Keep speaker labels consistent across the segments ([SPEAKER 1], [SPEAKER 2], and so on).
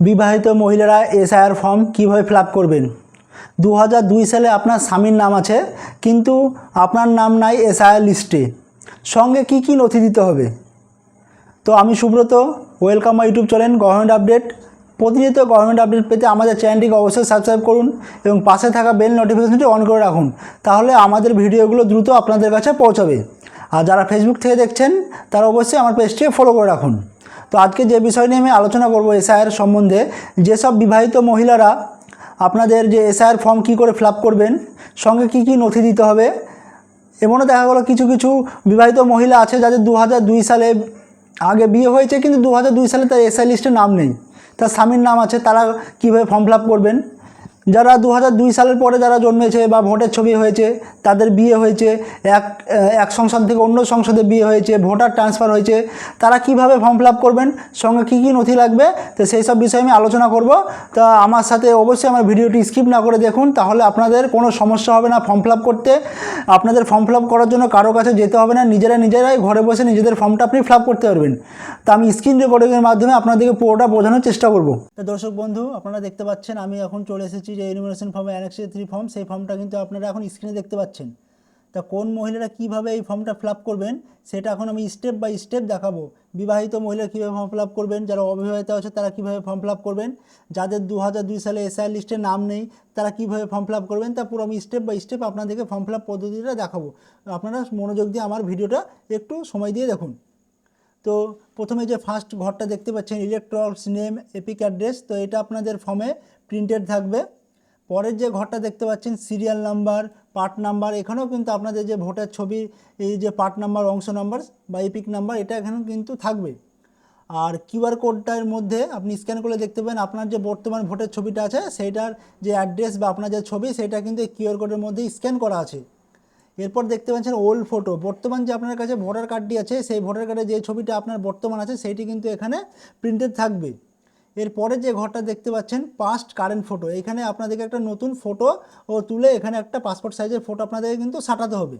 [SPEAKER 1] বিবাহিত মহিলারা SIR form কীভাবে ফিল করবেন? দু সালে আপনার স্বামীর নাম আছে, কিন্তু আপনার নাম নাই এসআইআর লিস্টে। সঙ্গে কি কি নথি দিতে হবে? তো আমি Subrata, welcome my YouTube channel, government update. প্রতিনিয়ত গভর্নমেন্ট আপডেট পেতে আমাদের চ্যানেলটিকে অবশ্যই সাবস্ক্রাইব করুন এবং পাশে থাকা বেল নোটিফিকেশনটি অন করে রাখুন, তাহলে আমাদের ভিডিওগুলো দ্রুত আপনাদের কাছে পৌঁছাবে। আর যারা ফেসবুক থেকে দেখছেন, তারা অবশ্যই আমার পেজটিকে ফলো করে রাখুন। তো আজকে যে বিষয় নিয়ে আমি আলোচনা করব এসআইয়ের সম্বন্ধে, যেসব বিবাহিত মহিলারা আপনাদের যে এসআইয়ের ফর্ম কি করে ফিল করবেন, সঙ্গে কি কি নথি দিতে হবে, এমনও দেখা গেলো কিছু কিছু বিবাহিত মহিলা আছে যাদের দু সালে আগে বিয়ে হয়েছে, কিন্তু দু সালে তার এসআই লিস্টে নাম নেই। তার স্বামীর নাম আছে, তারা কীভাবে ফর্ম ফিল করবেন? যারা দু সালের পরে যারা জন্মেছে বা ভোটের ছবি হয়েছে, তাদের বিয়ে হয়েছে, এক এক সংসদ থেকে অন্য সংসদে বিয়ে হয়েছে, ভোটার ট্রান্সফার হয়েছে, তারা কীভাবে ফর্ম ফিল করবেন, সঙ্গে কী কী নথি লাগবে, তো সেই সব বিষয়ে আমি আলোচনা করব। তা আমার সাথে অবশ্যই আমার ভিডিওটি স্কিপ না করে দেখুন, তাহলে আপনাদের কোনো সমস্যা হবে না ফর্ম ফিল করতে। আপনাদের ফর্ম ফিল করার জন্য কারও কাছে যেতে হবে না, নিজেরা নিজেরাই ঘরে বসে নিজেদের ফর্মটা আপনি ফিল করতে পারবেন। তা আমি স্ক্রিন রেকর্ডিংয়ের মাধ্যমে আপনাদেরকে পুরোটা বোঝানোর চেষ্টা করব। দর্শক বন্ধু, আপনারা দেখতে পাচ্ছেন আমি এখন চলে এসেছি যে ইউনিভার্সিটি ফর্মে অ্যানেক্সে থ্রি ফর্ম সেই ফর্মটা কিন্তু আপনারা এখন স্ক্রিনে দেখতে পাচ্ছেন। তা কোন মহিলারা কীভাবে এই ফর্মটা ফিল করবেন, সেটা এখন আমি স্টেপ বাই স্টেপ দেখাবো। বিবাহিত মহিলা কীভাবে ফর্ম ফিল করবেন, যারা অবিবাহিত আছে তারা কীভাবে ফর্ম ফিল করবেন, যাদের দু দুই সালে এসআই লিস্টে নাম নেই, তারা কীভাবে ফর্ম ফিল করবেন, তা পুরো আমি স্টেপ বাই স্টেপ আপনাদেরকে ফর্ম ফিল পদ্ধতিটা দেখাবো। আপনারা মনোযোগ দিয়ে আমার ভিডিওটা একটু সময় দিয়ে দেখুন। তো প্রথমে যে ফার্স্ট ঘরটা দেখতে পাচ্ছেন ইলেকট্রলস নেম এপিক অ্যাড্রেস তো এটা আপনাদের ফর্মে প্রিন্টেড থাকবে। পরের যে ঘরটা দেখতে পাচ্ছেন সিরিয়াল নাম্বার পার্ট নাম্বার এখানেও কিন্তু আপনাদের যে ভোটার ছবি, এই যে পার্ট নাম্বার অংশ নাম্বার বা এপিক নাম্বার এটা এখানেও কিন্তু থাকবে। আর কিউআর কোডটার মধ্যে আপনি স্ক্যান করে দেখতে পাবেন আপনার যে বর্তমান ভোটের ছবিটা আছে, সেইটার যে অ্যাড্রেস বা আপনার যে ছবি সেটা কিন্তু কিউআর কোডের মধ্যে স্ক্যান করা আছে। এরপর দেখতে পাচ্ছেন ওল্ড ফটো বর্তমান যে আপনার কাছে ভোটার কার্ডটি আছে, সেই ভোটার কার্ডে যে ছবিটা আপনার বর্তমান আছে, সেইটি কিন্তু এখানে প্রিন্টেড থাকবে। এরপরে যে ঘরটা দেখতে পাচ্ছেন পাস্ট কারেন্ট ফটো এখানে আপনাদেরকে একটা নতুন ফটো ও তুলে এখানে একটা পাসপোর্ট সাইজের ফটো আপনাদেরকে কিন্তু সাটাতে হবে।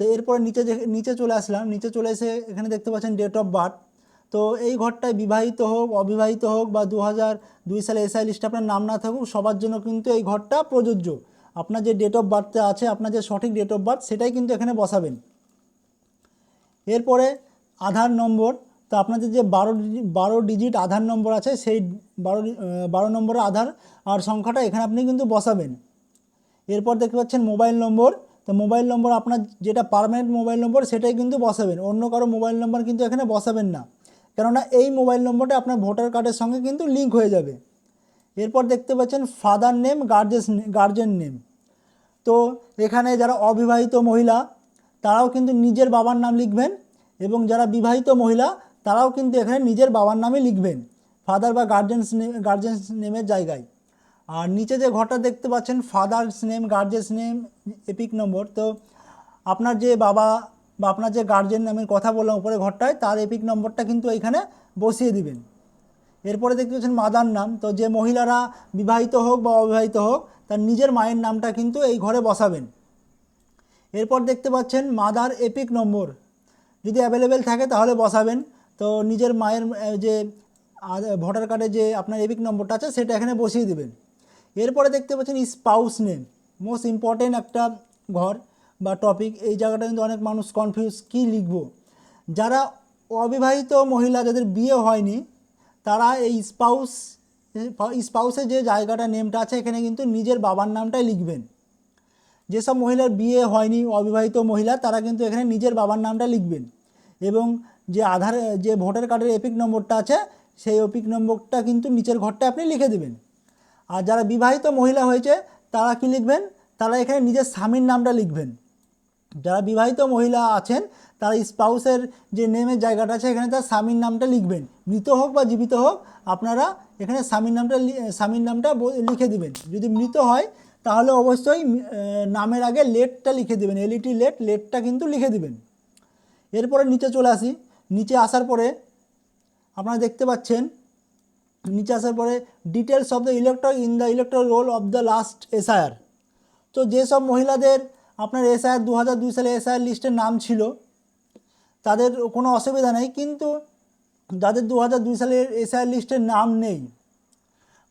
[SPEAKER 1] তো এরপরে নিচে নিচে চলে আসলাম, নিচে চলে এসে এখানে দেখতে পাচ্ছেন ডেট অফ বার্থ তো এই ঘরটায় বিবাহিত হোক, অবিবাহিত হোক বা দু হাজার দুই সালে এসআই লিস্টে আপনার নাম না থাকুক, সবার জন্য কিন্তু এই ঘরটা প্রযোজ্য। আপনার যে ডেট অফ বার্থটা আছে, আপনার যে সঠিক ডেট অফ বার্থ সেটাই কিন্তু এখানে বসাবেন। এরপরে আধার নম্বর তো আপনাদের যে বারো বারো ডিজিট আধার নম্বর আছে, সেই বারো বারো নম্বরের আধার আর সংখ্যাটা এখানে আপনি কিন্তু বসাবেন। এরপর দেখতে পাচ্ছেন মোবাইল নম্বর, তো মোবাইল নম্বর আপনার যেটা পারমানেন্ট মোবাইল নম্বর সেটাই কিন্তু বসাবেন, অন্য কারও মোবাইল নম্বর কিন্তু এখানে বসাবেন না। কেননা এই মোবাইল নম্বরটা আপনার ভোটার কার্ডের সঙ্গে কিন্তু লিঙ্ক হয়ে যাবে। এরপর দেখতে পাচ্ছেন father name, guardians guardian name. তো এখানে যারা অবিবাহিত মহিলা, তারাও কিন্তু নিজের বাবার নাম লিখবেন এবং যারা বিবাহিত মহিলা তারাও কিন্তু এখানে নিজের বাবার নামে লিখবেন ফাদার বা গার্জেন্স নেম গার্জেন্স নেমের জায়গায়। আর নিচে যে ঘরটা দেখতে পাচ্ছেন father's name guardian's name EPIC number তো আপনার যে বাবা বা আপনার যে গার্জেন নামের কথা বললাম উপরে ঘরটায়, তার এপিক নম্বরটা কিন্তু এখানে বসিয়ে দিবেন। এরপরে দেখতে পাচ্ছেন মাদার নাম। তো যে মহিলারা বিবাহিত হোক বা অবিবাহিত হোক, তার নিজের মায়ের নামটা কিন্তু এই ঘরে বসাবেন। এরপর দেখতে পাচ্ছেন মাদার এপিক নম্বর যদি অ্যাভেলেবেল থাকে তাহলে বসাবেন। তো নিজের মায়ের যে ভোটার কার্ডে যে আপনার এপিক নম্বরটা আছে, সেটা এখানে বসিয়ে দেবেন। এরপরে দেখতে পাচ্ছেন স্পাউস নেম মোস্ট ইম্পর্টেন্ট একটা ঘর বা টপিক এই জায়গাটা কিন্তু অনেক মানুষ কনফিউজ কী লিখব? যারা অবিবাহিত মহিলা যাদের বিয়ে হয়নি, তারা এই স্পাউস স্পাউসের যে জায়গাটা নেমটা আছে, এখানে কিন্তু নিজের বাবার নামটাই লিখবেন। যেসব মহিলার বিয়ে হয়নি অবিবাহিত মহিলা, তারা কিন্তু এখানে নিজের বাবার নামটা লিখবেন। এবং যে আধার, যে ভোটার কার্ডের এপিক নম্বরটা আছে, সেই এপিক নম্বরটা কিন্তু নিচের ঘরটা আপনি লিখে দেবেন। আর যারা বিবাহিত মহিলা হয়েছে, তারা কি লিখবেন? তারা এখানে নিজের স্বামীর নামটা লিখবেন। যারা বিবাহিত মহিলা আছেন, তারা স্পাউসের যে নেমের জায়গাটা আছে, এখানে তার স্বামীর নামটা লিখবেন। মৃত হোক বা জীবিত হোক, আপনারা এখানে স্বামীর নামটা স্বামীর নামটা লিখে দিবেন। যদি মৃত হয়, তাহলে অবশ্যই নামের আগে লেটটা লিখে দেবেন। এলইটি লেট লেটটা কিন্তু লিখে দিবেন। এরপরে নিচে চলে আসি। নিচে আসার পরে আপনারা দেখতে পাচ্ছেন, নিচে আসার পরে details of the electoral in the electoral roll of the last SIR তো যেসব মহিলাদের আপনার এসআইআর দু হাজার দুই সালে এসআইআর লিস্টের নাম ছিল, তাদের কোনো অসুবিধা নেই, কিন্তু যাদের দু হাজার দুই সালের এসআইআর লিস্টের নাম নেই।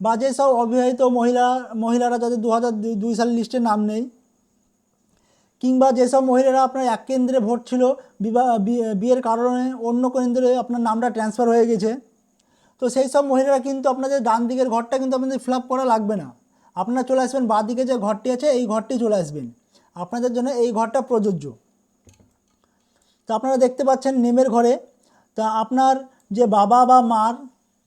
[SPEAKER 1] বা যেসব অবিবাহিত মহিলা, মহিলারা যাদের দু হাজার দুই সালের লিস্টে নাম নেই। কিংবা যেসব মহিলারা আপনার এক কেন্দ্রে ভোট ছিল বিবাহ বিয়ের কারণে অন্য কেন্দ্রে আপনার নামটা ট্রান্সফার হয়ে গেছে। তো সেই সব মহিলারা কিন্তু আপনাদের ডান দিকের ঘরটা কিন্তু আপনাদের ফিল করা লাগবে না। আপনারা চলে আসবেন বাঁ দিকে যে ঘরটি আছে, এই ঘরটি চলে আসবেন। আপনাদের জন্য এই ঘরটা প্রযোজ্য। তো আপনারা দেখতে পাচ্ছেন নেমের ঘরে। তা আপনার যে বাবা বা মার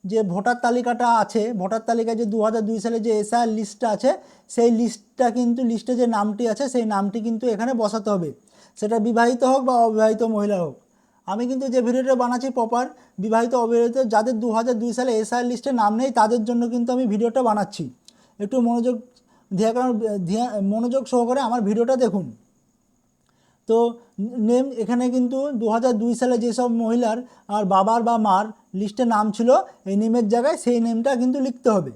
[SPEAKER 1] যে ভোটার তালিকাটা আছে, ভোটার তালিকায় যে দু দুই সালে যে এসআইআর লিস্টটা আছে, সেই লিস্টটা কিন্তু, লিস্টে যে নামটি আছে, সেই নামটি কিন্তু এখানে বসাতে হবে। সেটা বিবাহিত হোক বা অবিবাহিত মহিলা হোক। আমি কিন্তু যে ভিডিওটা বানাচ্ছি প্রপার, বিবাহিত, অবিবাহিত, যাদের দু দুই সালে এসআইআর লিস্টে নাম নেই, তাদের জন্য কিন্তু আমি ভিডিওটা বানাচ্ছি। একটু মনোযোগ ধ্যান- মনোযোগ সহকারে আমার ভিডিওটা দেখুন। তো, নেম, এখানে কিন্তু দু সালে যেসব মহিলার আর বাবার বা মার লিস্টে নাম ছিল, এই নেমের জায়গায় সেই নেমটা কিন্তু লিখতে হবে।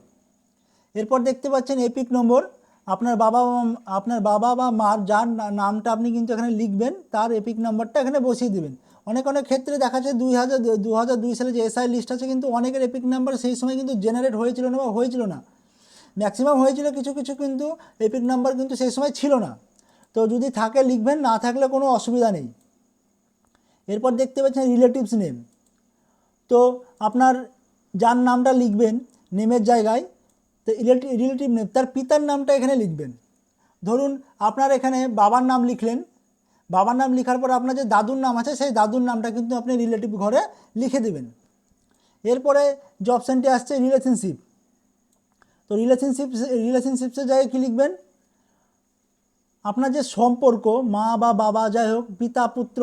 [SPEAKER 1] এরপর দেখতে পাচ্ছেন এপিক নম্বর। আপনার বাবা আপনার বাবা বা মার যার নামটা আপনি কিন্তু এখানে লিখবেন, তার এপিক নাম্বারটা এখানে বসিয়ে দেবেন। অনেক অনেক ক্ষেত্রে দেখা যাচ্ছে দুই হাজার দু হাজার দুই সালে যে এসআই লিস্ট আছে কিন্তু অনেকের এপিক নাম্বার সেই সময় কিন্তু জেনারেট হয়েছিল না বা হয়েছিল না। ম্যাক্সিমাম হয়েছিল কিছু কিছু কিন্তু এপিক নাম্বার কিন্তু সেই সময় ছিল না। তো যদি থাকে লিখবেন, না থাকলে কোনো অসুবিধা নেই। এরপর দেখতে পাচ্ছেন রিলেটিভস নেম তো আপনার যার নামটা লিখবেন নেমের জায়গায়, তো রিলেটিভ রিলেটিভ নেম তার পিতার নামটা এখানে লিখবেন। ধরুন আপনার এখানে বাবার নাম লিখলেন, বাবার নাম লেখার পর আপনার যে দাদুর নাম আছে, সেই দাদুর নামটা কিন্তু আপনি রিলেটিভ ঘরে লিখে দেবেন। এরপরে যে অপশানটি আসছে রিলেশনশিপ তো রিলেশনশিপ রিলেশনশিপসের জায়গায় কী লিখবেন? আপনার যে সম্পর্ক, মা বা বাবা যাই হোক, পিতা, পুত্র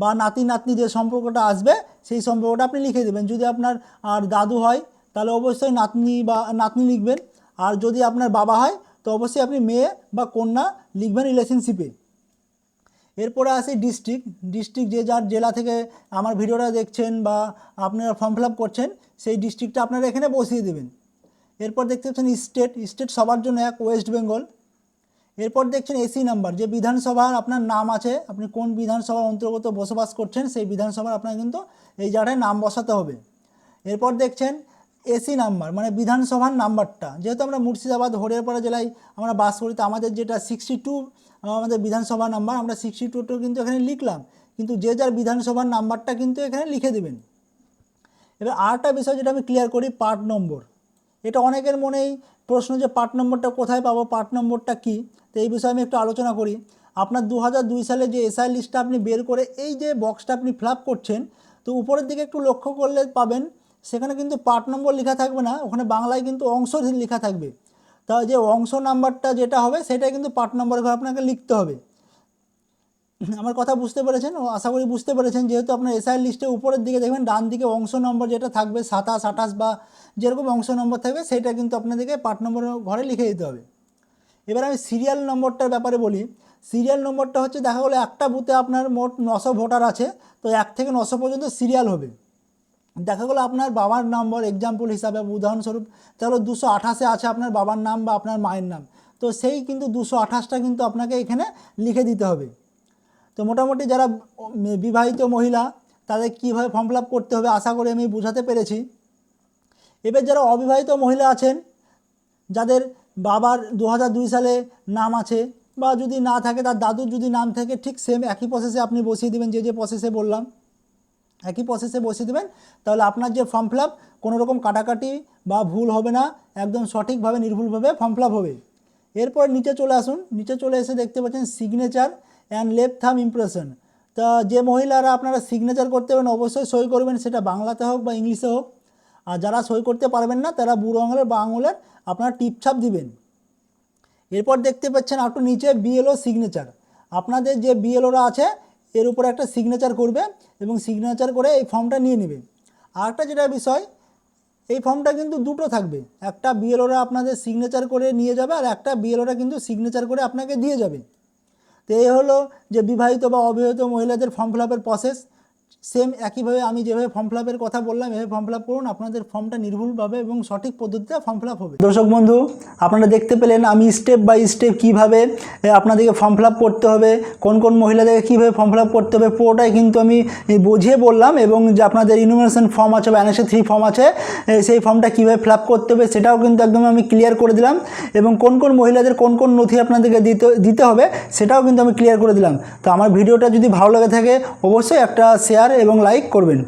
[SPEAKER 1] বা নাতি, নাতনি যে সম্পর্কটা আসবে, সেই সম্পর্কটা আপনি লিখে দেবেন। যদি আপনার আর দাদু হয়, তাহলে অবশ্যই নাতনি বা নাতনি লিখবেন। আর যদি আপনার বাবা হয়, তো অবশ্যই আপনি মেয়ে বা কন্যা লিখবেন রিলেশনশিপে এরপরে আসে ডিস্ট্রিক্ট ডিস্ট্রিক্ট যে যার জেলা থেকে আমার ভিডিওটা দেখছেন বা আপনারা ফর্ম ফিল করছেন, সেই ডিস্ট্রিক্টটা আপনারা এখানে বসিয়ে দেবেন। এরপর দেখতে পাচ্ছেন স্টেট স্টেট সবার জন্য এক ওয়েস্ট বেঙ্গল এরপর দেখছেন এসি নাম্বার, যে বিধানসভার আপনার নাম আছে, আপনি কোন বিধানসভার অন্তর্গত বসবাস করছেন, সেই বিধানসভার আপনার কিন্তু এই জায়গাটায় নাম বসাতে হবে। এরপর দেখছেন এসি নাম্বার মানে বিধানসভার নাম্বারটা। যেহেতু আমরা মুর্শিদাবাদ হরিয়ারপাড়া জেলায় আমরা বাস করি, তো আমাদের যেটা সিক্সটি টু আমাদের বিধানসভা নাম্বার, আমরা সিক্সটি টুটো কিন্তু এখানে লিখলাম। কিন্তু যে যার বিধানসভার নাম্বারটা কিন্তু এখানে লিখে দেবেন। এবার আরেকটা বিষয় যেটা আমি ক্লিয়ার করি, পার্ট নম্বর। এটা অনেকের মনেই প্রশ্ন যে পার্ট নম্বরটা কোথায় পাবো পার্ট নম্বরটা কী? তো এই বিষয়ে আমি একটু আলোচনা করি। আপনার দু সালে যে এসআই লিস্টটা আপনি বের করে এই যে বক্সটা আপনি ফিল করছেন, তো উপরের দিকে একটু লক্ষ্য করলে পাবেন, সেখানে কিন্তু পার্ট নম্বর লেখা থাকবে না, ওখানে বাংলায় কিন্তু অংশ লেখা থাকবে। তা যে অংশ নাম্বারটা যেটা হবে, সেটাই কিন্তু পার্ট নম্বরে আপনাকে লিখতে হবে। আমার কথা বুঝতে পেরেছেন ও আশা করি বুঝতে পেরেছেন, যেহেতু আপনার এসআই লিস্টে উপরের দিকে দেখবেন, ডান দিকে অংশ নম্বর যেটা থাকবে, সাতাশ, আঠাশ বা যেরকম অংশ নম্বর থাকবে, সেটা কিন্তু আপনাদেরকে পার্ট নম্বর ঘরে লিখে দিতে হবে। এবার আমি সিরিয়াল নম্বরটার ব্যাপারে বলি। সিরিয়াল নম্বরটা হচ্ছে, দেখা গেলো একটা বুথে আপনার মোট নশো ভোটার আছে, তো এক থেকে নশো পর্যন্ত সিরিয়াল হবে। দেখা গেলো আপনার বাবার নম্বর এক্সাম্পল হিসাবে, উদাহরণস্বরূপ, তাহলে দুশো আঠাশে আছে আপনার বাবার নাম বা আপনার মায়ের নাম, তো সেই কিন্তু দুশো আঠাশটা কিন্তু আপনাকে এখানে লিখে দিতে হবে। তো মোটামুটি যারা বিবাহিত মহিলা, তাদের কীভাবে ফর্ম ফিল করতে হবে আশা করি আমি বোঝাতে পেরেছি। এবার যারা অবিবাহিত মহিলা আছেন, যাদের বাবার দু সালে নাম আছে বা যদি না থাকে, তার দাদুর যদি নাম থাকে, ঠিক সেম একই প্রসেসে আপনি বসিয়ে দেবেন, যে যে প্রসেসে বললাম, একই প্রসেসে বসিয়ে দেবেন, তাহলে আপনার যে ফর্ম ফিল আপ কোনো রকম কাটাকাটি বা ভুল হবে না, একদম সঠিকভাবে, নির্ভুলভাবে ফর্ম ফিল হবে। এরপর নিচে চলে আসুন, নিচে চলে এসে দেখতে পাচ্ছেন signature and left thumb impression তা যে মহিলারা আপনারা সিগনেচার করতে পারেন, অবশ্যই সই করবেন, সেটা বাংলাতে হোক বা ইংলিশে হোক। আর যারা সই করতে পারবেন না, তারা বুড়ো আঙুলের, বা আঙুলের আপনারা টিপছাপ দিবেন। এরপর দেখতে পাচ্ছেন একটু নিচে বিএলও সিগনেচার আপনাদের যে বিএলওরা আছে, এর উপরে একটা সিগনেচার করবে এবং সিগনেচার করে এই ফর্মটা নিয়ে নেবে। আর একটা যেটা বিষয়, এই ফর্মটা কিন্তু দুটো থাকবে। একটা বিএলওরা আপনাদের সিগনেচার করে নিয়ে যাবে, আর একটা বিএলওরা কিন্তু সিগনেচার করে আপনাকে দিয়ে যাবে। তো এই হলো যে বিবাহিত বা অবিবাহিত মহিলাদের ফর্ম ফিল আপের প্রসেস সেম একইভাবে আমি যেভাবে ফর্ম ফিল কথা বললাম, এভাবে ফর্ম ফিল আপ করুন, আপনাদের ফর্মটা নির্ভুলভাবে এবং সঠিক পদ্ধতিতে ফর্ম ফিল আপ হবে। দর্শক বন্ধু, আপনারা দেখতে পেলেন আমি স্টেপ বাই স্টেপ কীভাবে আপনাদেরকে ফর্ম ফিল আপ করতে হবে, কোন কোন মহিলাদেরকে কীভাবে ফর্ম ফিল আপ করতে হবে, পুরোটাই কিন্তু আমি বুঝিয়ে বললাম এবং যে আপনাদের ইউনিভার্সেশন ফর্ম আছে বা এনএসএ থ্রি ফর্ম আছে সেই ফর্মটা কীভাবে ফিল আপ করতে হবে সেটাও কিন্তু একদম আমি ক্লিয়ার করে দিলাম এবং কোন কোন মহিলাদের কোন কোন নথি আপনাদেরকে দিতে দিতে হবে সেটাও কিন্তু আমি ক্লিয়ার করে দিলাম। তো আমার ভিডিওটা যদি ভালো লাগে থাকে, অবশ্যই একটা শেয়ার এবং লাইক করবেন।